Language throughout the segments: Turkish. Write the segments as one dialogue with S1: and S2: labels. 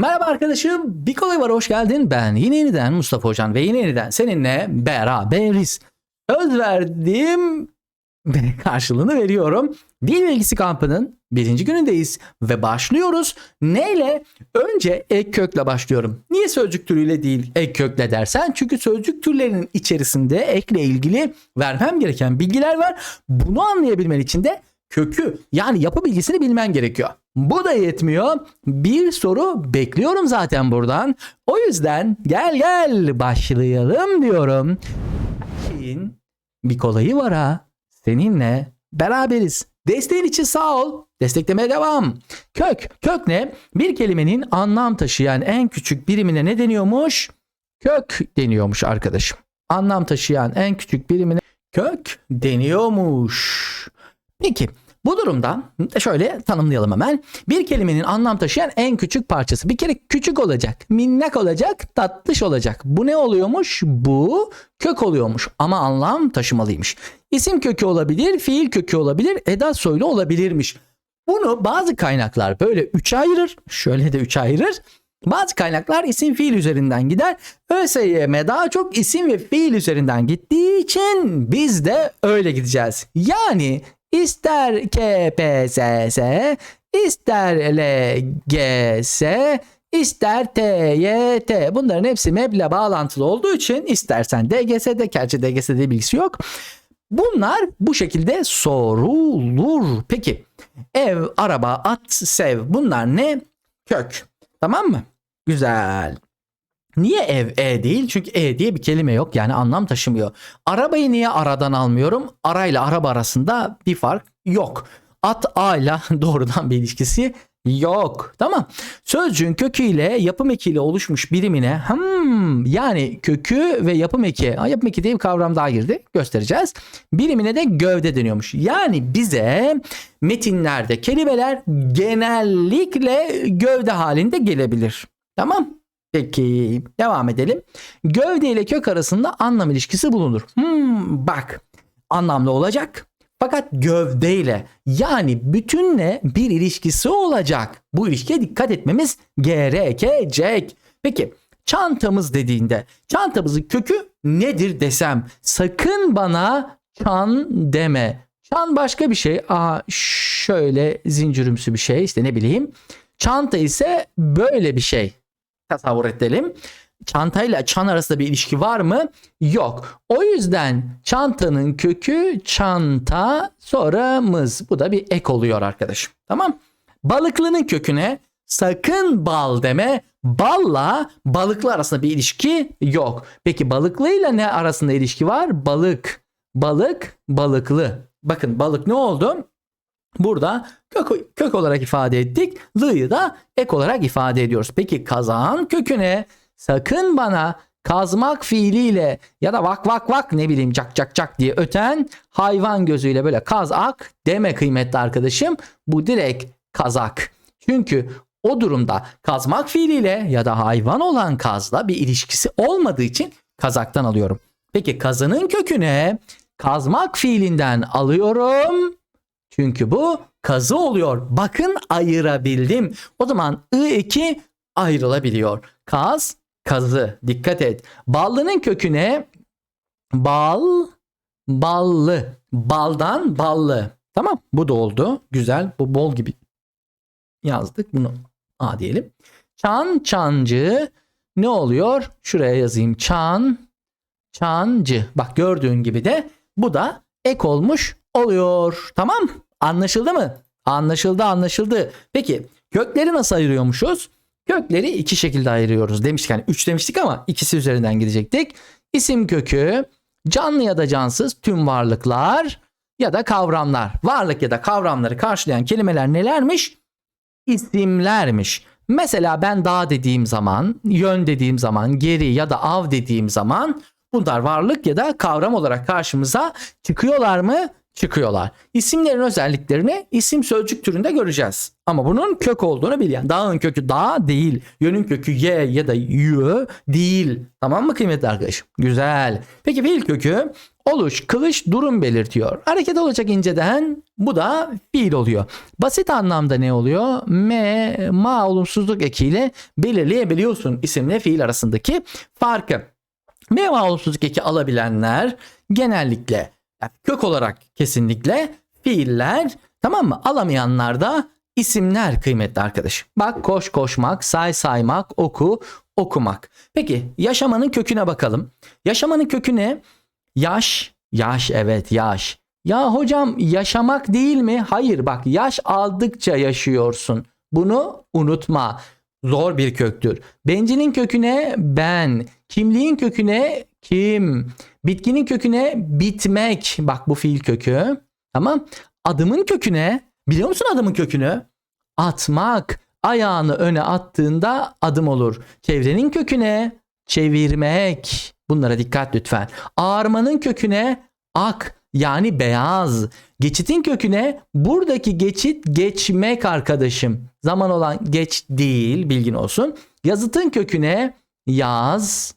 S1: Merhaba arkadaşım, bir kolay var hoş geldin. Ben yine yeniden Mustafa Hocan ve yine yeniden seninle beraberiz. Söz verdiğim ve karşılığını veriyorum. Dil bilgisi kampının birinci günündeyiz ve başlıyoruz. Neyle? Önce ek kökle başlıyorum. Niye sözcük türüyle değil ek kökle dersen? Çünkü sözcük türlerinin içerisinde ekle ilgili vermem gereken bilgiler var. Bunu anlayabilmen için de kökü yani yapı bilgisini bilmen gerekiyor. Bu da yetmiyor. Bir soru bekliyorum zaten buradan. O yüzden gel gel başlayalım diyorum. Şeyin bir kolayı var ha. Seninle beraberiz. Desteğin için sağ ol. Desteklemeye devam. Kök. Kök ne? Bir kelimenin anlam taşıyan en küçük birimine ne deniyormuş? Kök deniyormuş arkadaşım. Anlam taşıyan en küçük birimine kök deniyormuş. Peki bu durumda şöyle tanımlayalım hemen. Bir kelimenin anlam taşıyan en küçük parçası. Bir kere küçük olacak, minnak olacak, tatlış olacak. Bu ne oluyormuş? Bu kök oluyormuş ama anlam taşımalıymış. İsim kökü olabilir, fiil kökü olabilir, edat soylu olabilirmiş. Bunu bazı kaynaklar böyle üçe ayırır. Şöyle de üçe ayırır. Bazı kaynaklar isim fiil üzerinden gider. ÖSYM daha çok isim ve fiil üzerinden gittiği için biz de öyle gideceğiz. Yani ister KPSS, ister LGS, ister TYT. Bunların hepsi MEB'le bağlantılı olduğu için istersen DGS'de, gerçi DGS'de bilgisi yok. Bunlar bu şekilde sorulur. Peki ev, araba, at, sev bunlar ne? Kök. Tamam mı? Güzel. Niye ev e değil? Çünkü e diye bir kelime yok yani anlam taşımıyor. Arabayı niye aradan almıyorum? Arayla araba arasında bir fark yok. At a ile doğrudan bir ilişkisi yok. Tamam. Sözcüğün köküyle yapım ekiyle oluşmuş birimine hmm, yani kökü ve yapım eki. Yapım eki diye bir kavram daha girdi. Göstereceğiz. Birimine de gövde deniyormuş. Yani bize metinlerde kelimeler genellikle gövde halinde gelebilir. Tamam. Peki devam edelim. Gövde ile kök arasında anlam ilişkisi bulunur. Hmm, bak anlamlı olacak. Fakat gövdeyle yani bütünle bir ilişkisi olacak. Bu ilişkiye dikkat etmemiz gerekecek. Peki çantamız dediğinde çantamızın kökü nedir desem sakın bana çan deme. Çan başka bir şey. Aha şöyle zincirümsü bir şey işte ne bileyim. Çanta ise böyle bir şey tasavvur edelim. Çantayla çan arasında bir ilişki var mı? Yok. O yüzden çantanın kökü çanta sonra mız. Bu da bir ek oluyor arkadaşım. Tamam. Balıklının köküne sakın bal deme. Balla balıklı arasında bir ilişki yok. Peki balıklıyla ne arasında ilişki var? Balık. Balık, balıklı. Bakın balık ne oldu? Burada kök, kök olarak ifade ettik. L'yı da ek olarak ifade ediyoruz. Peki kazağın köküne sakın bana kazmak fiiliyle ya da vak vak vak ne bileyim cak cak cak diye öten hayvan gözüyle böyle kazak deme kıymetli arkadaşım. Bu direkt kazak. Çünkü o durumda kazmak fiiliyle ya da hayvan olan kazla bir ilişkisi olmadığı için kazaktan alıyorum. Peki kazının köküne kazmak fiilinden alıyorum. Çünkü bu kazı oluyor. Bakın ayırabildim. O zaman I2 ayrılabiliyor. Kaz, kazı. Dikkat et. Ballının köküne bal, ballı. Baldan ballı. Tamam bu da oldu. Güzel. Bu bol gibi yazdık. Bunu A diyelim. Çan, çancı. Ne oluyor? Şuraya yazayım. Çan, çancı. Bak gördüğün gibi de bu da ek olmuş oluyor. Tamam? Anlaşıldı mı? Anlaşıldı anlaşıldı. Peki kökleri nasıl ayırıyormuşuz? Kökleri iki şekilde ayırıyoruz demiştik. Yani üç demiştik ama ikisi üzerinden gidecektik. İsim kökü, canlı ya da cansız tüm varlıklar ya da kavramlar. Varlık ya da kavramları karşılayan kelimeler nelermiş? İsimlermiş. Mesela ben dağ dediğim zaman, yön dediğim zaman, geri ya da av dediğim zaman bunlar varlık ya da kavram olarak karşımıza çıkıyorlar mı? Çıkıyorlar. İsimlerin özelliklerini isim sözcük türünde göreceğiz. Ama bunun kök olduğunu bil. Yani dağın kökü dağ değil. Yönün kökü y ya da yö değil. Tamam mı kıymetli arkadaşım? Güzel. Peki fiil kökü oluş, kılış, durum belirtiyor. Hareket olacak inceden bu da fiil oluyor. Basit anlamda ne oluyor? Me, ma olumsuzluk ekiyle belirleyebiliyorsun isimle fiil arasındaki farkı. Me, ma olumsuzluk eki alabilenler genellikle kök olarak kesinlikle fiiller tamam mı? Alamayanlar da isimler kıymetli arkadaşım. Bak koş koşmak, say saymak, oku okumak. Peki yaşamanın köküne bakalım. Yaşamanın kökü ne? Yaş, yaş evet yaş. Ya hocam yaşamak değil mi? Hayır bak yaş aldıkça yaşıyorsun. Bunu unutma. Zor bir köktür. Bencinin köküne ben, kimliğin köküne kim, bitkinin köküne bitmek. Bak bu fiil kökü. Tamam. Adımın köküne biliyor musun adımın kökünü? Atmak. Ayağını öne attığında adım olur. Çevrenin köküne çevirmek. Bunlara dikkat lütfen. Ağarmanın köküne ak yani beyaz. Geçitin köküne buradaki geçit geçmek arkadaşım. Zaman olan geç değil bilgin olsun. Yazıtın köküne yaz.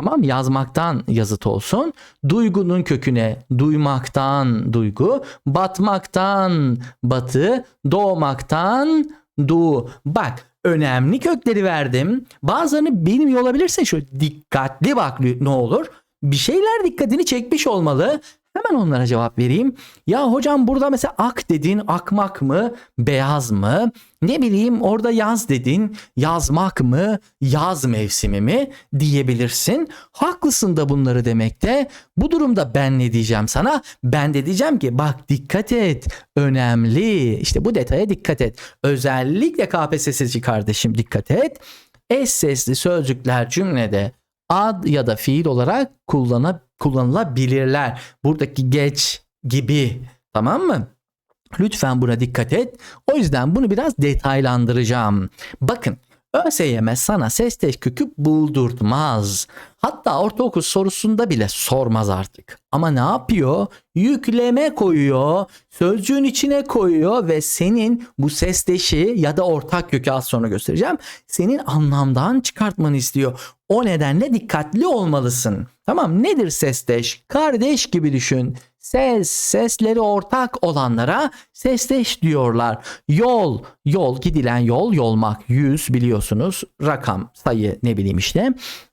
S1: Tamam yazmaktan yazıt olsun. Duygunun köküne duymaktan duygu. Batmaktan batı. Doğmaktan doğu. Bak önemli kökleri verdim. Bazılarını bilmiyor olabilirsin. Şu dikkatli bak ne olur. Bir şeyler dikkatini çekmiş olmalı. Hemen onlara cevap vereyim. Ya hocam burada mesela ak dedin akmak mı beyaz mı? Ne bileyim orada yaz dedin yazmak mı yaz mevsimi mi diyebilirsin. Haklısın da bunları demekte. Bu durumda ben ne diyeceğim sana? Ben de diyeceğim ki bak dikkat et önemli işte bu detaya dikkat et. Özellikle KPSS'ci kardeşim dikkat et. Eş sesli sözcükler cümlede ad ya da fiil olarak kullanabilir kullanılabilirler. Buradaki geç gibi tamam mı? Lütfen buna dikkat et. O yüzden bunu biraz detaylandıracağım. Bakın ÖSYM sana ses kökü buldurtmaz. Hatta ortaokul sorusunda bile sormaz artık. Ama ne yapıyor? Yükleme koyuyor, sözcüğün içine koyuyor ve senin bu sesleşi ya da ortak kökü az sonra göstereceğim. Senin anlamdan çıkartmanı istiyor. O nedenle dikkatli olmalısın. Tamam nedir sesleş? Kardeş gibi düşün. Ses, sesleri ortak olanlara sesleş diyorlar. Yol, yol gidilen yol, yolmak, yüz biliyorsunuz. Rakam, sayı ne bileyim işte.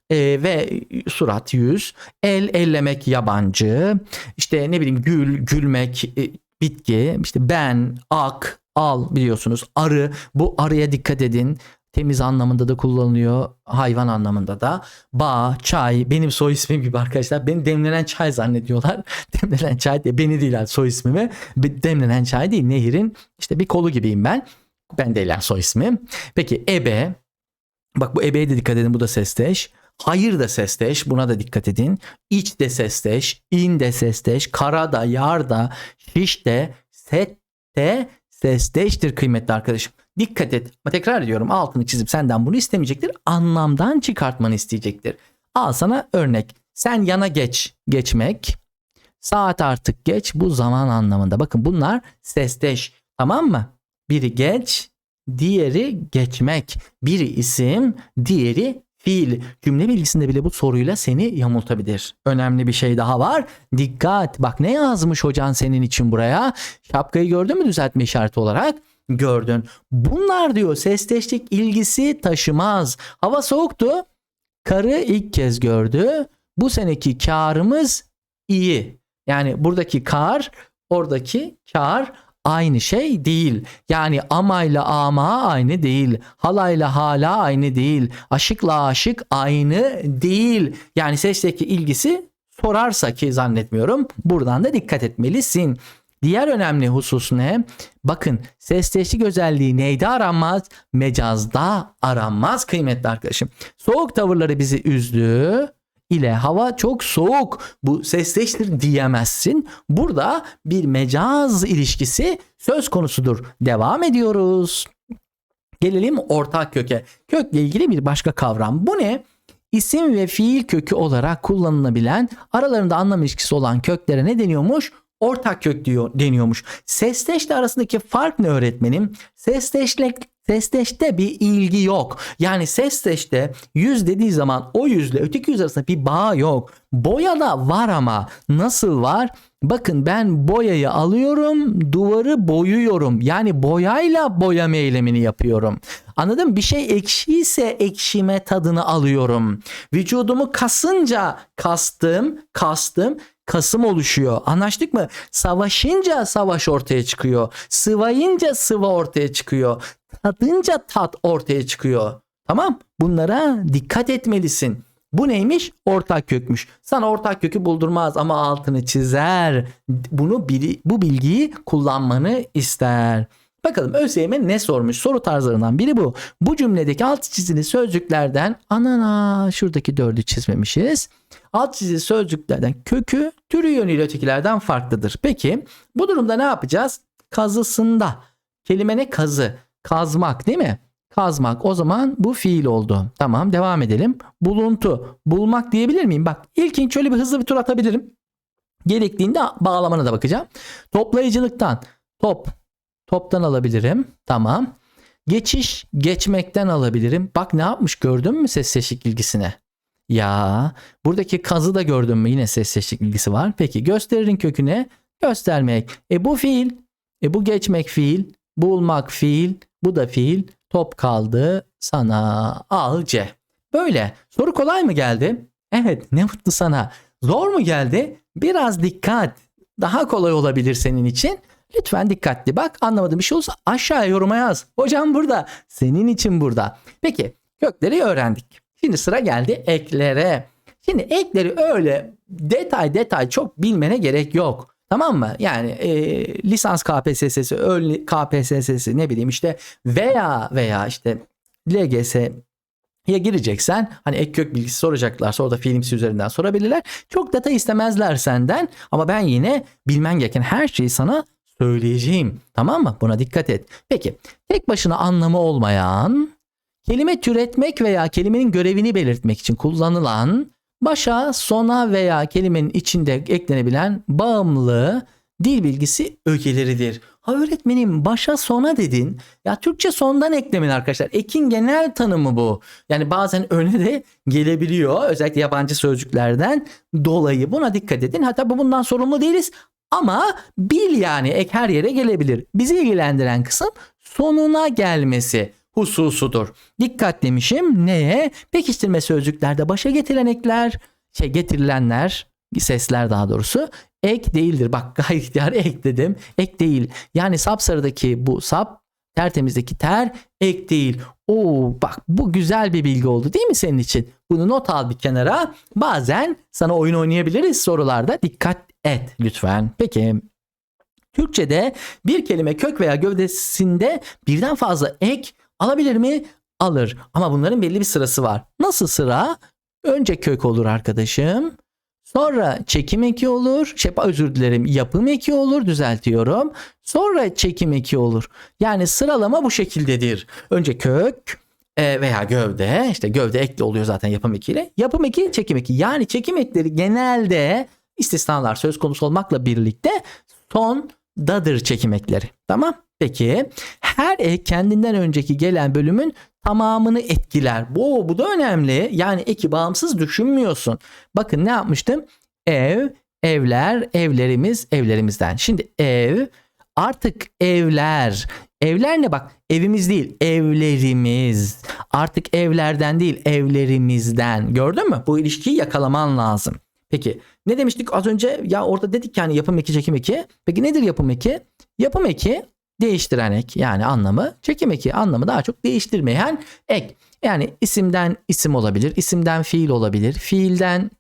S1: Ee, ve surat, yüz. El, ellemek yabancı. İşte ne bileyim gül, gülmek, e, bitki. İşte ben, ak, al biliyorsunuz. Arı, bu arıya dikkat edin. Temiz anlamında da kullanılıyor. Hayvan anlamında da. Bağ, çay. Benim soy ismim gibi arkadaşlar. Beni demlenen çay zannediyorlar. demlenen çay diye. Beni değil yani soy ismimi. Demlenen çay değil. Nehirin işte bir kolu gibiyim ben. Ben değil yani soy ismim. Peki ebe. Bak bu ebeye de dikkat edin. Bu da sesteş. Hayır da sesteş. Buna da dikkat edin. İç de sesteş. in de sesteş. Kara da, yar da, şiş de, set de sesteştir kıymetli arkadaşım. Dikkat et. Tekrar ediyorum altını çizip senden bunu istemeyecektir. Anlamdan çıkartmanı isteyecektir. Al sana örnek. Sen yana geç. Geçmek. Saat artık geç. Bu zaman anlamında. Bakın bunlar sesteş. Tamam mı? Biri geç. Diğeri geçmek. Biri isim. Diğeri fiil. Cümle bilgisinde bile bu soruyla seni yamultabilir. Önemli bir şey daha var. Dikkat. Bak ne yazmış hocan senin için buraya? Şapkayı gördün mü düzeltme işareti olarak? Gördün. Bunlar diyor sesteşlik ilgisi taşımaz. Hava soğuktu. Karı ilk kez gördü. Bu seneki karımız iyi. Yani buradaki kar, oradaki kar aynı şey değil. Yani amayla ama aynı değil. Halayla hala aynı değil. Aşıkla aşık aynı değil. Yani sesteki ilgisi sorarsa ki zannetmiyorum. Buradan da dikkat etmelisin. Diğer önemli husus ne? Bakın sesleşik özelliği neyde aranmaz? Mecazda aranmaz kıymetli arkadaşım. Soğuk tavırları bizi üzdü ile hava çok soğuk bu sesleştir diyemezsin. Burada bir mecaz ilişkisi söz konusudur. Devam ediyoruz. Gelelim ortak köke. Kökle ilgili bir başka kavram. Bu ne? İsim ve fiil kökü olarak kullanılabilen aralarında anlam ilişkisi olan köklere ne deniyormuş? Ortak kök diyor, deniyormuş. Sesteşle arasındaki fark ne öğretmenim? Sesteşle Sesteşte bir ilgi yok. Yani sesteşte yüz dediği zaman o yüzle öteki yüz arasında bir bağ yok. Boyada var ama nasıl var? Bakın ben boyayı alıyorum, duvarı boyuyorum. Yani boyayla boyama eylemini yapıyorum. Anladın mı? Bir şey ekşiyse ekşime tadını alıyorum. Vücudumu kasınca kastım, kastım Kasım oluşuyor. Anlaştık mı? Savaşınca savaş ortaya çıkıyor. Sıvayınca sıva ortaya çıkıyor. Tadınca tat ortaya çıkıyor. Tamam? Bunlara dikkat etmelisin. Bu neymiş? Ortak kökmüş. Sana ortak kökü buldurmaz ama altını çizer. Bunu bu bilgiyi kullanmanı ister. Bakalım ÖSYM ne sormuş? Soru tarzlarından biri bu. Bu cümledeki alt çizili sözcüklerden anana şuradaki dördü çizmemişiz. Alt çizili sözcüklerden kökü türü yönüyle ötekilerden farklıdır. Peki bu durumda ne yapacağız? Kazısında. Kelime ne? Kazı. Kazmak değil mi? Kazmak o zaman bu fiil oldu. Tamam devam edelim. Buluntu. Bulmak diyebilir miyim? Bak ilkin şöyle bir hızlı bir tur atabilirim. Gerektiğinde bağlamana da bakacağım. Toplayıcılıktan. Top. Toptan alabilirim. Tamam. Geçiş. Geçmekten alabilirim. Bak ne yapmış gördün mü ses seçik ilgisine? Ya buradaki kazı da gördün mü? Yine ses seçik ilgisi var. Peki gösteririn köküne göstermek. E bu fiil. E bu geçmek fiil. Bulmak fiil. Bu da fiil. Top kaldı sana. Al C. Böyle. Soru kolay mı geldi? Evet ne mutlu sana. Zor mu geldi? Biraz dikkat. Daha kolay olabilir senin için. Lütfen dikkatli bak. Anlamadığın bir şey olursa aşağıya yoruma yaz. Hocam burada. Senin için burada. Peki kökleri öğrendik. Şimdi sıra geldi eklere. Şimdi ekleri öyle detay detay çok bilmene gerek yok. Tamam mı? Yani e, lisans KPSS'si, ön KPSS'si ne bileyim işte veya veya işte LGS ya gireceksen hani ek kök bilgisi soracaklarsa orada filmsi üzerinden sorabilirler. Çok detay istemezler senden ama ben yine bilmen gereken her şeyi sana söyleyeceğim. Tamam mı? Buna dikkat et. Peki tek başına anlamı olmayan kelime türetmek veya kelimenin görevini belirtmek için kullanılan başa, sona veya kelimenin içinde eklenebilen bağımlı dil bilgisi ögeleridir. Ha öğretmenim başa sona dedin. Ya Türkçe sondan eklemin arkadaşlar. Ekin genel tanımı bu. Yani bazen öne de gelebiliyor. Özellikle yabancı sözcüklerden dolayı. Buna dikkat edin. Hatta bu bundan sorumlu değiliz. Ama bil yani ek her yere gelebilir. Bizi ilgilendiren kısım sonuna gelmesi hususudur. Dikkat demişim neye? Pekiştirme sözcüklerde başa getirilen ekler, şey getirilenler, sesler daha doğrusu ek değildir. Bak gayet ihtiyar ek dedim. Ek değil. Yani sapsarıdaki bu sap tertemizdeki ter ek değil. Oo bak bu güzel bir bilgi oldu değil mi senin için? Bunu not al bir kenara. Bazen sana oyun oynayabiliriz sorularda. Dikkat et lütfen. Peki Türkçe'de bir kelime kök veya gövdesinde birden fazla ek alabilir mi? Alır. Ama bunların belli bir sırası var. Nasıl sıra? Önce kök olur arkadaşım. Sonra çekim eki olur. Şey özür dilerim. Yapım eki olur. Düzeltiyorum. Sonra çekim eki olur. Yani sıralama bu şekildedir. Önce kök e, veya gövde. işte gövde ekli oluyor zaten yapım ekiyle. Yapım eki, çekim eki. Yani çekim ekleri genelde istisnalar söz konusu olmakla birlikte sondadır çekim ekleri. Tamam. Peki her ek kendinden önceki gelen bölümün tamamını etkiler. Bu, bu da önemli. Yani eki bağımsız düşünmüyorsun. Bakın ne yapmıştım? Ev, evler, evlerimiz, evlerimizden. Şimdi ev artık evler. Evler ne bak? Evimiz değil, evlerimiz. Artık evlerden değil, evlerimizden. Gördün mü? Bu ilişkiyi yakalaman lazım. Peki ne demiştik az önce? Ya orada dedik yani yapım eki, çekim eki. Peki nedir yapım eki? Yapım eki değiştiren ek yani anlamı çekim eki anlamı daha çok değiştirmeyen ek. Yani isimden isim olabilir, isimden fiil olabilir, fiilden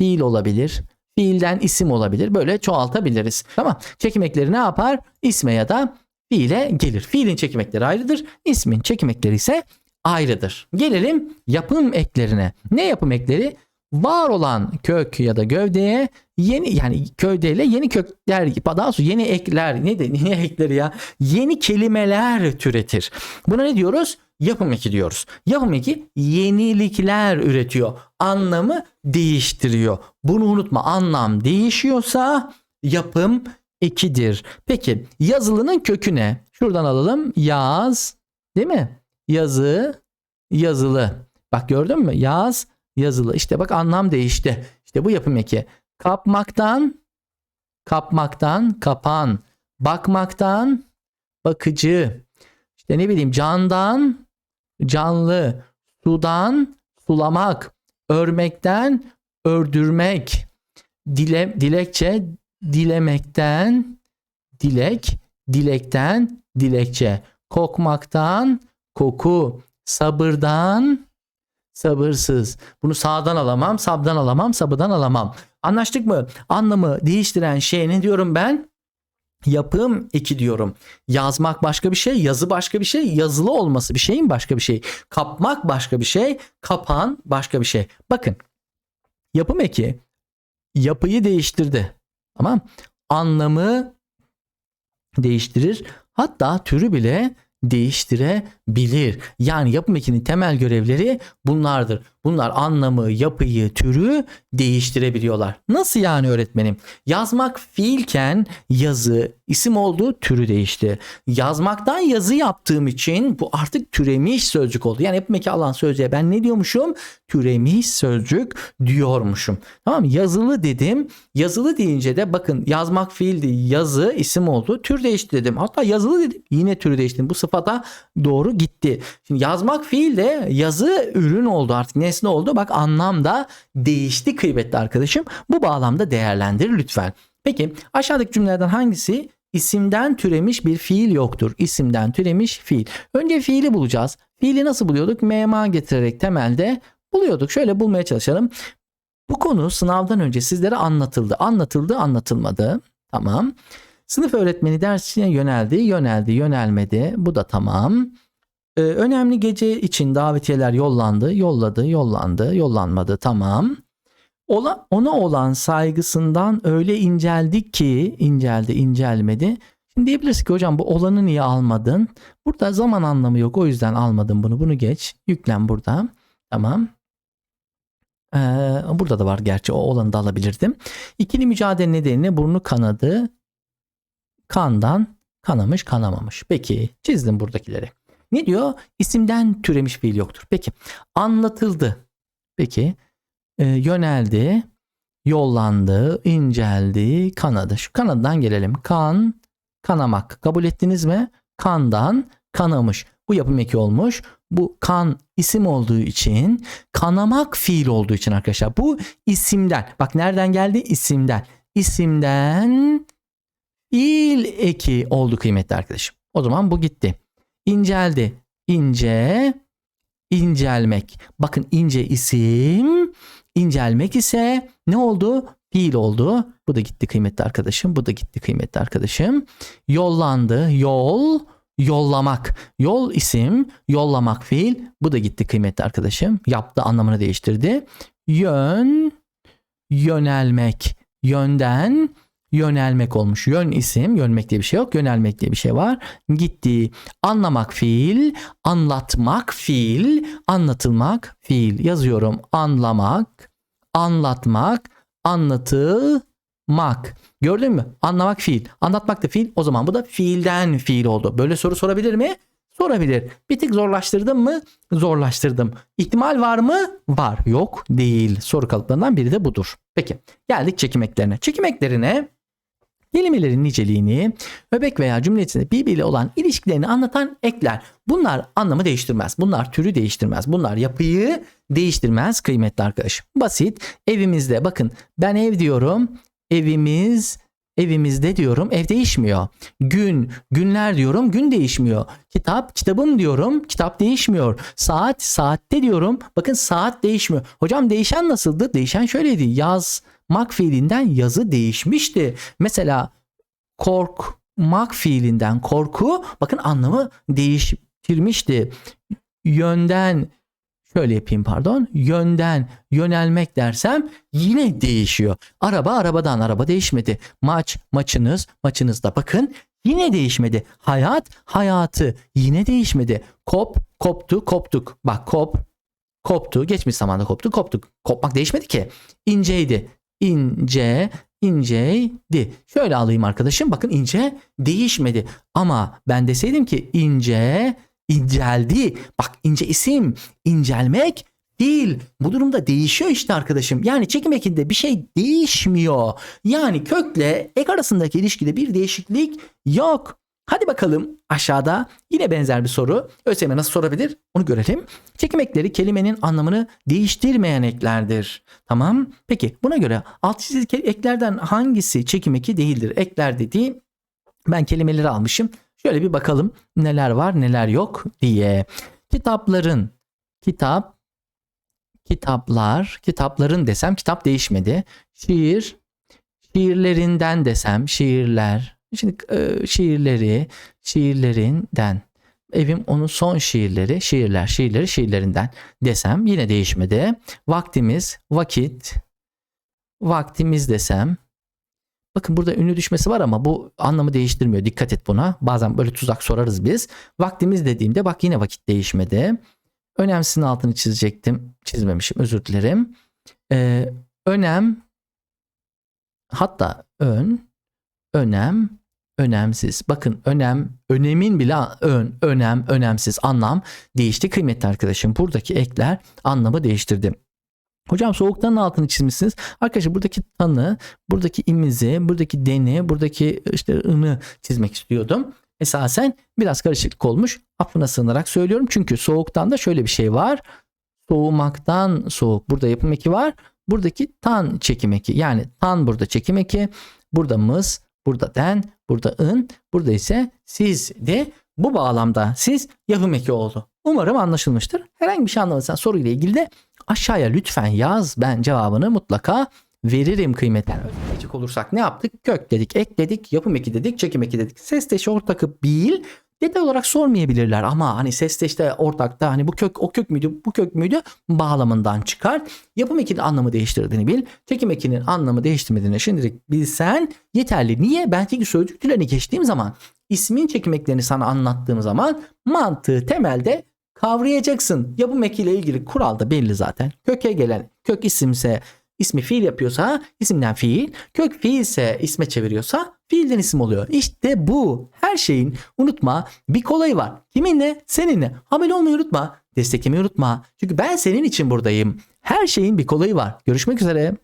S1: fiil olabilir, fiilden isim olabilir. Böyle çoğaltabiliriz. Tamam. Çekim ekleri ne yapar? İsme ya da fiile gelir. Fiilin çekim ekleri ayrıdır. İsmin çekim ekleri ise ayrıdır. Gelelim yapım eklerine. Ne yapım ekleri? Var olan kök ya da gövdeye yeni yani gövdeyle yeni kökler daha sonra yeni ekler ne de yeni ekleri ya yeni kelimeler türetir. Buna ne diyoruz? Yapım eki diyoruz. Yapım eki yenilikler üretiyor. Anlamı değiştiriyor. Bunu unutma. Anlam değişiyorsa yapım ekidir. Peki yazılının kökü ne? Şuradan alalım. Yaz değil mi? Yazı yazılı. Bak gördün mü? Yaz yazılı. İşte bak anlam değişti. İşte bu yapım eki. Kapmaktan kapmaktan kapan. Bakmaktan bakıcı. İşte ne bileyim candan canlı. Sudan sulamak. Örmekten ördürmek. Dile, dilekçe dilemekten dilek, dilekten dilekçe. Kokmaktan koku, sabırdan sabırsız. Bunu sağdan alamam, sabdan alamam, sabıdan alamam. Anlaştık mı? Anlamı değiştiren şey ne diyorum ben? Yapım eki diyorum. Yazmak başka bir şey, yazı başka bir şey, yazılı olması bir şeyin başka bir şey. Kapmak başka bir şey, kapan başka bir şey. Bakın yapım eki yapıyı değiştirdi. Tamam. Anlamı değiştirir. Hatta türü bile değiştirebilir. Yani yapım ekinin temel görevleri bunlardır. Bunlar anlamı, yapıyı, türü değiştirebiliyorlar. Nasıl yani öğretmenim? Yazmak fiilken yazı isim oldu, türü değişti. Yazmaktan yazı yaptığım için bu artık türemiş sözcük oldu. Yani yapım eki alan sözcüğe ben ne diyormuşum? Türemiş sözcük diyormuşum. Tamam Yazılı dedim. Yazılı deyince de bakın yazmak fiildi, yazı isim oldu. Tür değişti dedim. Hatta yazılı dedim. Yine türü değişti. Bu sıfata doğru gitti. Şimdi yazmak fiil de yazı ürün oldu artık. Nesne oldu. Bak anlam da değişti kıymetli arkadaşım. Bu bağlamda değerlendir lütfen. Peki aşağıdaki cümlelerden hangisi isimden türemiş bir fiil yoktur? İsimden türemiş fiil. Önce fiili bulacağız. Fiili nasıl buluyorduk? Mema getirerek temelde buluyorduk. Şöyle bulmaya çalışalım. Bu konu sınavdan önce sizlere anlatıldı. Anlatıldı, anlatılmadı. Tamam. Sınıf öğretmeni dersine yöneldi, yöneldi, yönelmedi. Bu da tamam. Ee, önemli gece için davetiyeler yollandı, yolladı, yollandı, yollanmadı. Tamam. Ola, ona olan saygısından öyle inceldi ki inceldi, incelmedi. Şimdi diyebilirsin ki hocam bu olanı niye almadın? Burada zaman anlamı yok o yüzden almadım bunu. Bunu geç. Yüklen burada. Tamam. Ee, burada da var gerçi o olanı da alabilirdim. İkili mücadele nedeniyle burnu kanadı. Kandan kanamış kanamamış. Peki çizdim buradakileri. Ne diyor? İsimden türemiş fiil yoktur. Peki anlatıldı. Peki e, yöneldi, yollandı, inceldi, kanadı. Şu kanadan gelelim. Kan, kanamak. Kabul ettiniz mi? Kandan kanamış. Bu yapım eki olmuş. Bu kan isim olduğu için kanamak fiil olduğu için arkadaşlar. Bu isimden. Bak nereden geldi? İsimden. İsimden fiil eki oldu kıymetli arkadaşım. O zaman bu gitti. İnceldi. İnce, incelmek. Bakın ince isim, incelmek ise ne oldu? Fiil oldu. Bu da gitti kıymetli arkadaşım. Bu da gitti kıymetli arkadaşım. Yollandı. Yol, yollamak. Yol isim, yollamak fiil. Bu da gitti kıymetli arkadaşım. Yaptı anlamını değiştirdi. Yön, yönelmek. Yönden yönelmek olmuş. Yön isim, yönmek diye bir şey yok. Yönelmek diye bir şey var. Gitti. Anlamak fiil, anlatmak fiil, anlatılmak fiil. Yazıyorum. Anlamak, anlatmak, anlatılmak. Gördün mü? Anlamak fiil. Anlatmak da fiil. O zaman bu da fiilden fiil oldu. Böyle soru sorabilir mi? Sorabilir. Bir tık zorlaştırdım mı? Zorlaştırdım. İhtimal var mı? Var. Yok değil. Soru kalıplarından biri de budur. Peki geldik çekim eklerine. Çekim eklerine kelimelerin niceliğini, öbek veya cümle içinde birbiriyle olan ilişkilerini anlatan ekler. Bunlar anlamı değiştirmez. Bunlar türü değiştirmez. Bunlar yapıyı değiştirmez kıymetli arkadaş. Basit. Evimizde bakın ben ev diyorum. Evimiz evimizde diyorum ev değişmiyor. Gün, günler diyorum gün değişmiyor. Kitap, kitabım diyorum kitap değişmiyor. Saat, saatte diyorum bakın saat değişmiyor. Hocam değişen nasıldı? Değişen şöyleydi. Yazmak fiilinden yazı değişmişti. Mesela korkmak fiilinden korku bakın anlamı değiştirmişti. Yönden şöyle yapayım pardon yönden yönelmek dersem yine değişiyor. Araba arabadan araba değişmedi. Maç maçınız maçınızda bakın yine değişmedi. Hayat hayatı yine değişmedi. Kop koptu koptuk. Bak kop koptu geçmiş zamanda koptu koptuk. Kopmak değişmedi ki. İnceydi ince inceydi. Şöyle alayım arkadaşım. Bakın ince değişmedi. Ama ben deseydim ki ince inceldi. Bak ince isim incelmek değil. Bu durumda değişiyor işte arkadaşım. Yani çekim ekinde bir şey değişmiyor. Yani kökle ek arasındaki ilişkide bir değişiklik yok. Hadi bakalım aşağıda yine benzer bir soru. ÖSYM nasıl sorabilir? Onu görelim. Çekim ekleri kelimenin anlamını değiştirmeyen eklerdir. Tamam. Peki buna göre alt çizili eklerden hangisi çekim eki değildir? Ekler dediği ben kelimeleri almışım. Şöyle bir bakalım neler var neler yok diye. Kitapların, kitap, kitaplar, kitapların desem kitap değişmedi. Şiir, şiirlerinden desem şiirler. Şimdi e, şiirleri, şiirlerinden. Evim onun son şiirleri, şiirler, şiirleri, şiirlerinden desem yine değişmedi. Vaktimiz, vakit, vaktimiz desem. Bakın burada ünlü düşmesi var ama bu anlamı değiştirmiyor. Dikkat et buna. Bazen böyle tuzak sorarız biz. Vaktimiz dediğimde bak yine vakit değişmedi. Önemsizin altını çizecektim. Çizmemişim özür dilerim. Ee, önem hatta ön önem önemsiz. Bakın önem önemin bile ön önem önemsiz anlam değişti kıymetli arkadaşım. Buradaki ekler anlamı değiştirdi. Hocam soğuktanın altını çizmişsiniz. Arkadaşlar buradaki tanı, buradaki imizi, buradaki deni, buradaki işte ını çizmek istiyordum. Esasen biraz karışıklık olmuş. Affına sığınarak söylüyorum. Çünkü soğuktan da şöyle bir şey var. Soğumaktan soğuk. Burada yapım eki var. Buradaki tan çekim eki. Yani tan burada çekim eki. Burada mız, burada den, burada ın, burada ise siz de bu bağlamda siz yapım oldu. Umarım anlaşılmıştır. Herhangi bir şey anlamadıysan soruyla ilgili de aşağıya lütfen yaz. Ben cevabını mutlaka veririm kıymetli. Özetecek olursak ne yaptık? Kök dedik, ek dedik, yapım eki dedik, çekim eki dedik. Ses teşi ortakı bil. Detay olarak sormayabilirler ama hani ses teşte ortakta hani bu kök o kök müydü bu kök müydü bağlamından çıkar. Yapım ekinin anlamı değiştirdiğini bil. Çekim ekinin anlamı değiştirmediğini şimdilik bilsen yeterli. Niye? Ben çünkü sözcüklerini geçtiğim zaman ismin çekim eklerini sana anlattığım zaman mantığı temelde kavrayacaksın. Yapım ekiyle ilgili kural da belli zaten. Köke gelen kök isimse ismi fiil yapıyorsa isimden fiil, kök fiilse isme çeviriyorsa fiilden isim oluyor. İşte bu. Her şeyin unutma bir kolayı var. Kiminle? Seninle. Hamile olmayı unutma. Desteklemeyi unutma. Çünkü ben senin için buradayım. Her şeyin bir kolayı var. Görüşmek üzere.